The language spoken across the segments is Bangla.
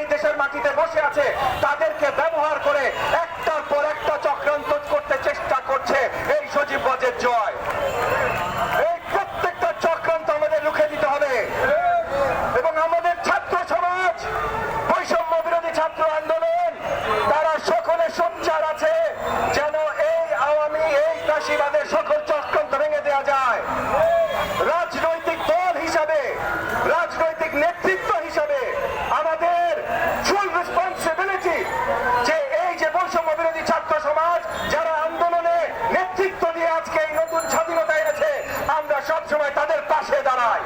এই দেশের মাটিতে বসে আছে, তাদেরকে ব্যবহার করে একটার পর একটা চক্রান্ত করতে চেষ্টা করছে এই সজীব বজের জয়। এই প্রত্যেকটা আমাদের হবে। এবং আমাদের ছাত্র বৈষম্য বিরোধী ছাত্র আন্দোলন, তারা সকলে আছে, যেন এই আওয়ামী, এই সকল চক্রান্ত ভেঙে দেওয়া যায় রাজনৈতিক দল হিসাবে রাজনৈতিক নেতৃত্ব হিসাবে আমাদের ফুল রেসপন্সিবিলিটি যে এই যে বৈষম্য বিরোধী ছাত্র সমাজ যারা আন্দোলনে নেতৃত্ব দিয়ে আজকে এই নতুন স্বাধীনতা এনেছে আমরা সবসময় তাদের পাশে দাঁড়াই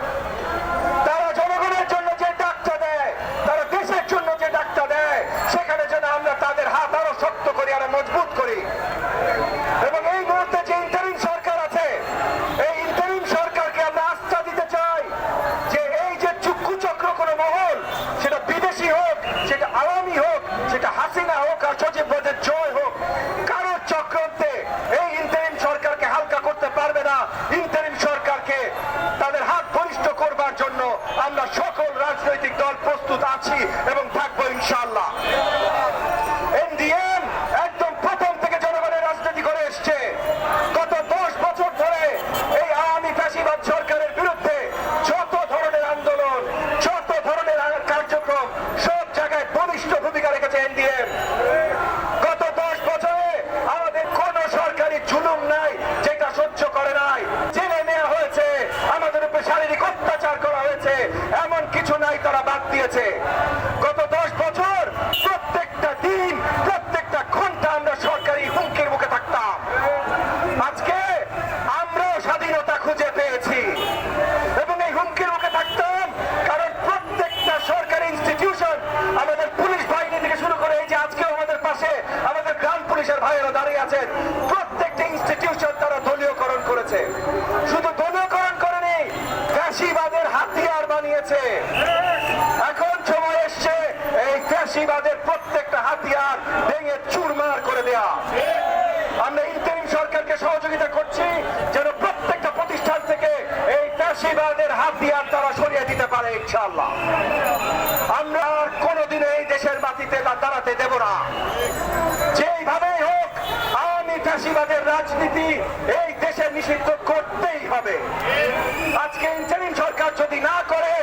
তারা জনগণের জন্য যে ডাকটা দেয় তারা দেশের জন্য যে ডাকটা দেয় সেখানে যেন আমরা তাদের হাত আরও শক্ত করি আরও মজবুত করি। এবং এই মুহূর্তে যে ইন্টারিম সরকার আছে, এই ইন্টারিম সরকারকে আমরা আস্থা দিতে চাই যে এই যে চুক্কু চক্র কোন মহল, সেটা বিদেশি হোক, সেটা আওয়ামী হোক, সেটা হাসিনা হোক আর সচিব পদের জয় হোক, কারোর চক্রান্তে আমরা সকল রাজনৈতিক দল প্রস্তুত আছি এবং গত দশ বছরে আমাদের কোন সরকারি জুলুম নাই, যেটা সহ্য করে নাই। জেনে নেওয়া হয়েছে, আমাদের উপরে শারীরিক অত্যাচার করা হয়েছে, এমন কিছু নাই তারা বাদ দিয়েছে। গত দশ বছর প্রত্যেকটা দিন, প্রত্যেকটা ঘণ্টা আমরা সরকারি হুমকির মুখে থাকতাম। আজকে আমরাও স্বাধীনতা খুঁজে পেয়েছি। এবং এই হুমকির মুখে থাকতাম কারণ প্রত্যেকটা সরকারি ইনস্টিটিউশন আমাদের পুলিশ বাহিনী থেকে শুরু করে এই যে আজকেও আমাদের পাশে আমাদের গ্রাম পুলিশের ভাইয়েরা দাঁড়িয়ে আছেন। প্রত্যেকটা ইনস্টিটিউশন তারা দলীয়করণ করেছে। শুধু দলীয়করণ করেনি, ফ্যাসিবাদের হাতিয়ার বানিয়েছে। এখন সময় এসছে এই ফ্যাসিবাদের প্রত্যেকটা হাতিয়ার ভেঙে চুরমার করে দেয়া। আমরা ইন্টারিম সরকারকে সহযোগিতা করছি, যেন প্রত্যেকটা প্রতিষ্ঠান থেকে এই ফ্যাসিবাদের হাতিয়ার তারা সরিয়ে দিতে পারে, ইনশাআল্লাহ। আমরা কোনোদিন এই দেশের মাটিতে দাঁড়াতে দেব না যেইভাবেই হোক আওয়ামী ফ্যাসিবাদের রাজনীতি এই দেশে নিষিদ্ধ করতেই হবে। আজকে ইন্টারিম সরকার যদি না করে